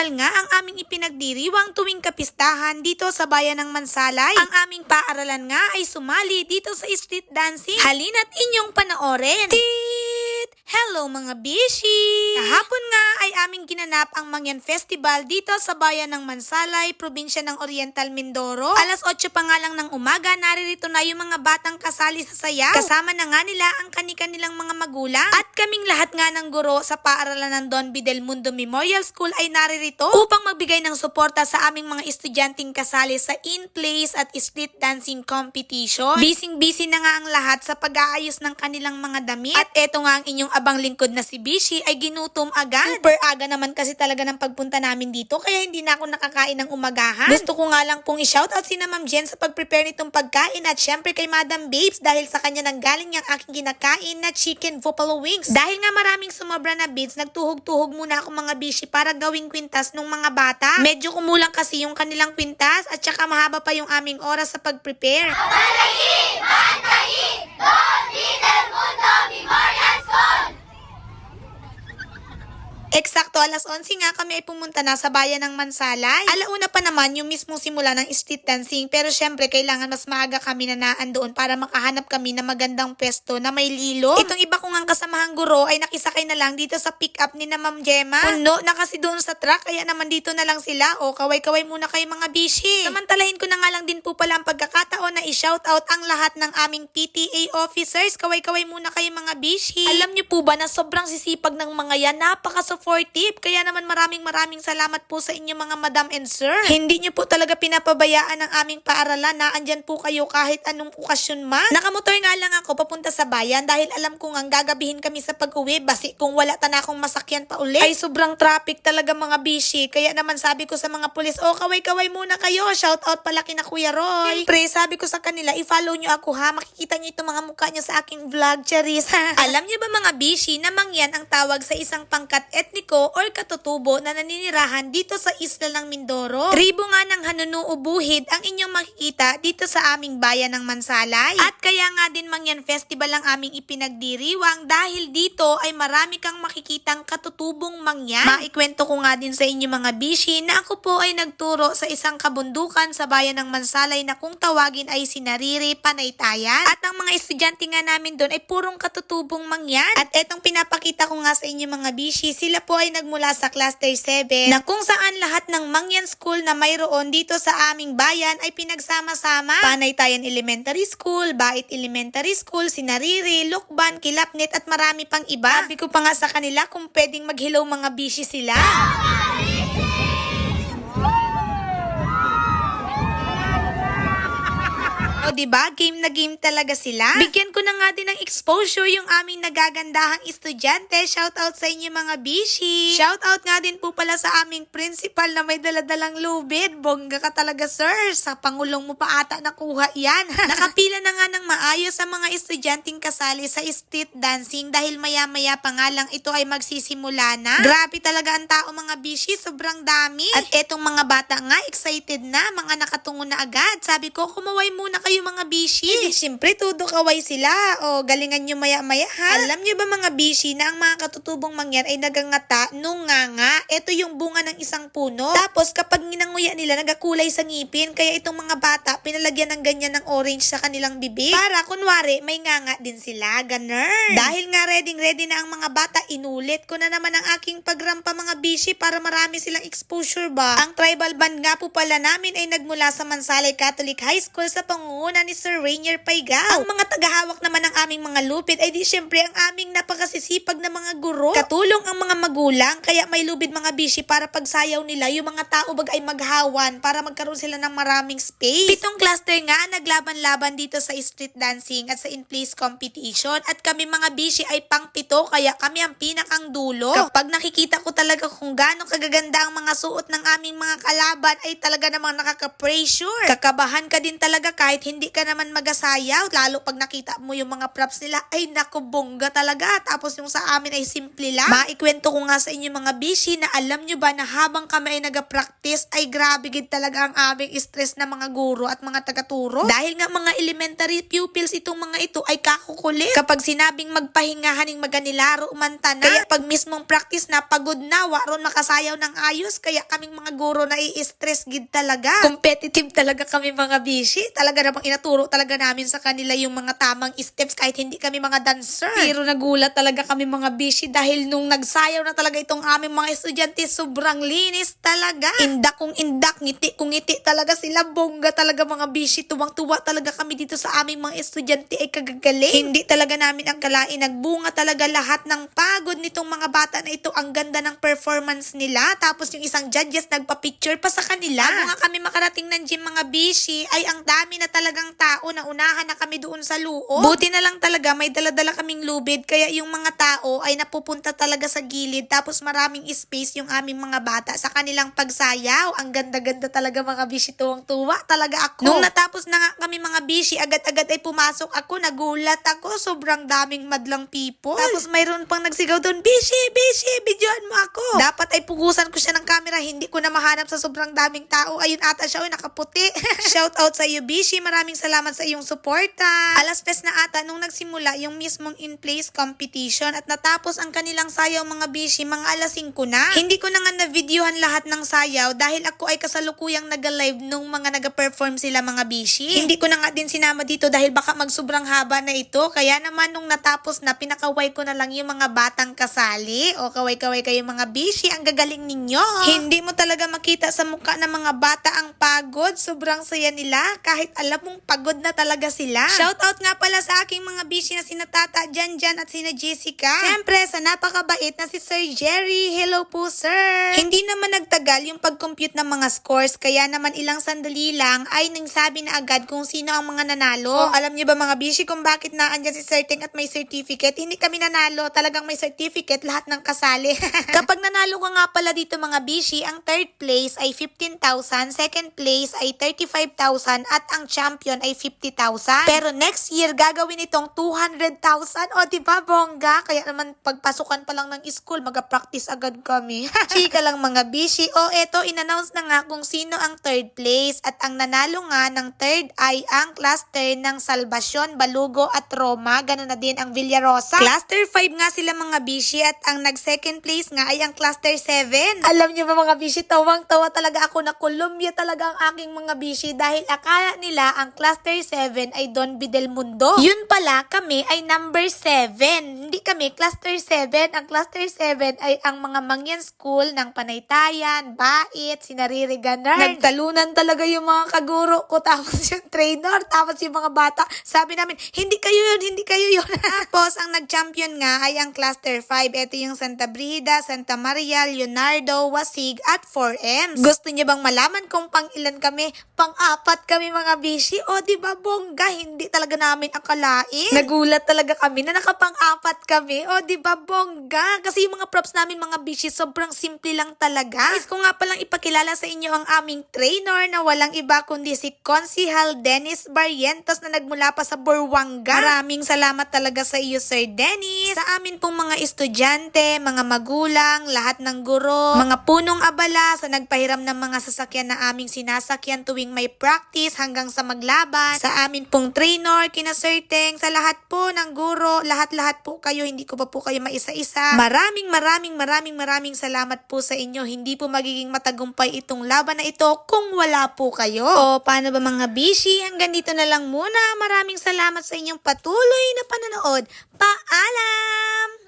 festival nga ang aming ipinagdiriwang tuwing kapistahan dito sa bayan ng Mansalay. Ang aming paaralan nga ay sumali dito sa street dancing. Halina't inyong panoorin. Tit! Hello mga bishi! Kahapon nga ay aming ginanap ang Mangyan Festival dito sa bayan ng Mansalay, probinsya ng Oriental Mindoro. Alas 8 pa nga lang ng umaga, naririto na yung mga batang kasali sa sayaw. Kasama na nga nila ang kani-kanilang mga magulang. At kaming lahat nga ng guro sa paaralan ng Don B. Del Mundo Memorial School ay naririto upang magbigay ng suporta sa aming mga estudyanteng kasali sa in-place at street dancing competition. Bising-busy na nga ang lahat sa pag-aayos ng kanilang mga damit. At eto nga ang inyong abang lingkod na si Bishi ay ginutom agad. Super aga naman kasi talaga ng pagpunta namin dito kaya hindi na ako nakakain ng umagahan. Gusto ko nga lang pong i-shoutout si na Ma'am Jen sa pag-prepare nitong pagkain at syempre kay Madam Babes dahil sa kanya nang galing yung aking kinakain na chicken buffalo wings. Dahil nga maraming sumobra na beads, nagtuhog-tuhog muna ako mga bishi para gawing kwintas nung mga bata. Medyo kumulang kasi yung kanilang kwintas at saka mahaba pa yung aming oras sa pag-prepare. Eksakto alas 11 nga kami ay pumunta na sa bayan ng Mansalay. Alauna pa naman yung mismong simula ng street dancing pero syempre kailangan mas maaga kami na naan doon para makahanap kami ng magandang pwesto na may lilo. Itong iba kong ang kasamahang guro ay nakisakay na lang dito sa pick up ni na Ma'am Gemma. Puno na kasi doon sa truck kaya naman dito na lang sila o kaway-kaway muna kayo mga bishi. Samantalahin ko na nga lang din po pala ang pagkakataon na i-shoutout ang lahat ng aming PTA officers. Kaway-kaway muna kayo mga bishi. Alam niyo po ba na sobrang sisipag ng mga yan, napaka-supportive. Kaya naman maraming maraming salamat po sa inyo mga madam and sir. Hindi niyo po talaga pinapabayaan ang aming paaralan na andyan po kayo kahit anong okasyon man. Nakamotor nga lang ako papunta sa bayan dahil alam ko nga gagabihin kami sa pag-uwi basi kung wala ta na akong masakyan pa uli. Ay sobrang traffic talaga mga bishi. Kaya naman sabi ko sa mga pulis, oh kaway-kaway muna kayo. Shout out pala kina Kuya Roy. Siyempre, sabi ko sa kanila, i-follow nyo ako ha. Makikita nyo itong mga mukha nyo sa aking vlog, Charis. Alam nyo ba mga bishi na mangyan ang tawag sa isang pangkat etniko or katutubo na naninirahan dito sa isla ng Mindoro? Tribo nga ng Hanunuubuhid ang inyong makikita dito sa aming bayan ng Mansalay. At kaya nga din mangyan festival ang aming ipinagdiriwang dahil dito ay marami kang makikitang katutubong mangyan. Maikwento ko nga din sa inyo mga bishi na ako po ay nagturo sa isang kabundukan sa bayan ng Mansalay na kung tawagin ay sinariri panaytayan. At ang mga estudyante nga namin doon ay purong katutubong mangyan. At etong pinapakita ko nga sa inyo mga bishi, sila po ay nagmula sa cluster 7 na kung saan lahat ng mangyan school na mayroon dito sa aming bayan ay pinagsama-sama. Panaytayan Elementary School, Bait Elementary School, Sinariri, Lukban, Kilapnit at marami pang iba. Sabi ko pa nga sa kanila kung pwedeng mag-hello mga bishi sila. O, di ba? Game na game talaga sila. Bigyan ko na nga din ng exposure yung aming nagagandahang estudyante. Shout out sa inyo mga bishi. Shout out nga din po pala sa aming principal na may daladalang lubid. Bongga ka talaga, sir. Sa pangulong mo pa ata nakuha yan. Nakapila na nga ng maayos sa mga estudyanteng kasali sa street dancing dahil maya-maya pa nga lang ito ay magsisimula na. Grabe talaga ang tao mga bishi. Sobrang dami. At etong mga bata nga excited na. Mga nakatungo na agad. Sabi ko, kumaway muna kayo mga bishi. Eh, siyempre, tudo kaway sila. O, galingan nyo maya-maya ha. Alam nyo ba mga bishi na ang mga katutubong mangyan ay nagangata nung nga nga. Ito yung bunga ng isang puno. Tapos, kapag ginanguya nila, nagakulay sa ngipin. Kaya itong mga bata, pinalagyan ng ganyan ng orange sa kanilang bibig. Para, kunwari, may nganga din sila. Ganun. Dahil nga ready-ready na ang mga bata, inulit ko na naman ang aking pagrampa mga bishi para marami silang exposure ba. Ang tribal band nga po pala namin ay nagmula sa Mansalay Catholic High School sa pangunguna ni Sir Rainier Paigao. Ang mga tagahawak naman ng aming mga lupit ay di syempre ang aming napakasisipag na mga guro. Katulong ang mga magulang kaya may lubid mga bishi para pagsayaw nila yung mga tao bag ay maghawan para magkaroon sila ng maraming space. Pitong cluster nga naglaban-laban dito sa street dancing at sa in-place competition at kami mga bishi ay pang pito kaya kami ang pinakang dulo. Kapag nakikita ko talaga kung gaano kagaganda ang mga suot ng aming mga kalaban ay talaga namang nakaka-pressure. Kakabahan ka din talaga kahit hindi ka naman magasayaw, lalo pag nakita mo yung mga props nila, ay naku, bongga talaga. Tapos yung sa amin ay simple lang. Maikwento ko nga sa inyo mga bishi na alam nyo ba na habang kami ay nag-practice, ay grabe gid talaga ang aming stress na mga guro at mga tagaturo. Dahil nga mga elementary pupils itong mga ito ay kakukulit. Kapag sinabing magpahingahan ng maganilaro umanta na. Kaya pag mismong practice na pagod na, waron makasayaw ng ayos. Kaya kaming mga guro na i-stress gid talaga. Competitive talaga kami mga bishi. Talaga namang inaturo talaga namin sa kanila yung mga tamang steps kahit hindi kami mga dancer. Pero nagulat talaga kami mga bishi dahil nung nagsayaw na talaga itong aming mga estudyante, sobrang linis talaga. Indak kung indak, ngiti kung ngiti talaga sila. Bongga talaga mga bishi. Tuwang-tuwa talaga kami dito sa aming mga estudyante ay kagagaling. Hindi talaga namin ang kalain. Nagbunga talaga lahat ng pagod nitong mga bata na ito. Ang ganda ng performance nila. Tapos yung isang judges nagpa-picture pa sa kanila. Bago nga kami makarating ng gym mga bishi, ay ang dami na talagang tao na unahan na kami doon sa loob. Buti na lang talaga may daladala kaming lubid kaya yung mga tao ay napupunta talaga sa gilid tapos maraming space yung aming mga bata sa kanilang pagsayaw. Ang ganda-ganda talaga mga bishi tuwang-tuwa talaga ako. Nung natapos na nga kami mga bishi, agad-agad ay pumasok ako, nagulat ako, sobrang daming madlang people. Tapos mayroon pang nagsigaw doon, Bishi, Bishi, videoan mo ako. Dapat ay pugusan ko siya ng camera, hindi ko na mahanap sa sobrang daming tao. Ayun ata siya, ay nakaputi. Shout out sa iyo, Bishi. Maraming salamat sa iyong suporta. Alas tres na ata nung nagsimula yung mismong in-place competition at natapos ang kanilang sayaw mga Bishi, mga alas 5 na. Hindi ko na nga na-videohan lahat ng sayaw dahil ako ay kasalukuyang nag-live nung mga nag-perform sila mga Bishi. Hindi ko na nga din sinama dito dahil baka magsobrang haba na ito. Kaya naman nung natapos na, pinakaway ko na lang yung mga batang kasali. O kaway-kaway kayo mga Bishi, ang gagaling ninyo. Hindi mo talaga makita sa mukha ng mga bata ang pagod. Sobrang saya nila kahit alam mong pagod na talaga sila. Shoutout nga pala sa aking mga Bishi na sina Tata, Jan Jan at sina Jessica. Siyempre, sa napakabait na si Sir Jerry. Hello po, sir. Hindi naman nagtagal yung pag-compute ng mga scores, kaya naman ilang sandali lang ay nangsabi na agad kung sino ang mga nanalo. Oh, alam niyo ba mga Bishi kung bakit naandyan si Sir Ting at may certificate? Hindi kami nanalo, talagang may certificate lahat ng kasali. Kapag nanalo ka nga pala dito mga Bishi, ang third place ay 15,000, second place ay 35,000 at ang champion ay 50,000. Pero next year gagawin itong 200,000. O, di ba bongga? Kaya naman pagpasukan pa lang ng school, mag-practice agad kami. Chika lang mga bishi. O, eto, inannounce na nga kung sino ang third place. At ang nanalo nga ng third ay ang cluster ng Salvacion, Balugo at Roma. Ganun na din ang Villarosa. Cluster 5 nga sila mga bishi at ang nag-second place nga ay ang cluster 7. Alam niyo ba mga bishi, tawang-tawa talaga ako na Colombia talaga ang aking mga bishi dahil akala nila ang cluster 7 ay Don Bidel Mundo. Yun pala, kami ay number 7. Hindi kami cluster 7. Ang cluster 7 ay ang mga mangyan school ng Panaytayan, Bait, Sinariri Ganar. Nagtalunan talaga yung mga kaguro ko tapos yung trainer, tapos yung mga bata. Sabi namin, hindi kayo yun, hindi kayo yun. tapos ang nag-champion nga ay ang cluster 5. Ito yung Santa Brida, Santa Maria, Leonardo, Wasig at 4Ms. Gusto niyo bang malaman kung pang ilan kami? Pang-apat kami mga bishi. O di ba bongga, hindi talaga namin akalain. Nagulat talaga kami na nakapang-apat kami. O di ba bongga? Kasi yung mga props namin mga bishi, sobrang simple lang talaga. Is ko nga palang ipakilala sa inyo ang aming trainer na walang iba kundi si Consihal Dennis Barrientos na nagmula pa sa Burwanga. Maraming salamat talaga sa iyo, Sir Dennis. Sa amin pong mga estudyante, mga magulang, lahat ng guro, mga punong abala sa nagpahiram ng mga sasakyan na aming sinasakyan tuwing may practice hanggang sa maglaban. Sa amin pong trainer, kina sa lahat po ng guro, lahat-lahat po kayo, hindi ko pa po kayo maisa-isa. Maraming maraming maraming maraming salamat po sa inyo. Hindi po magiging matagumpay itong laban na ito kung wala po kayo. O paano ba mga bishi? Hanggang dito na lang muna. Maraming salamat sa inyong patuloy na panonood. Paalam!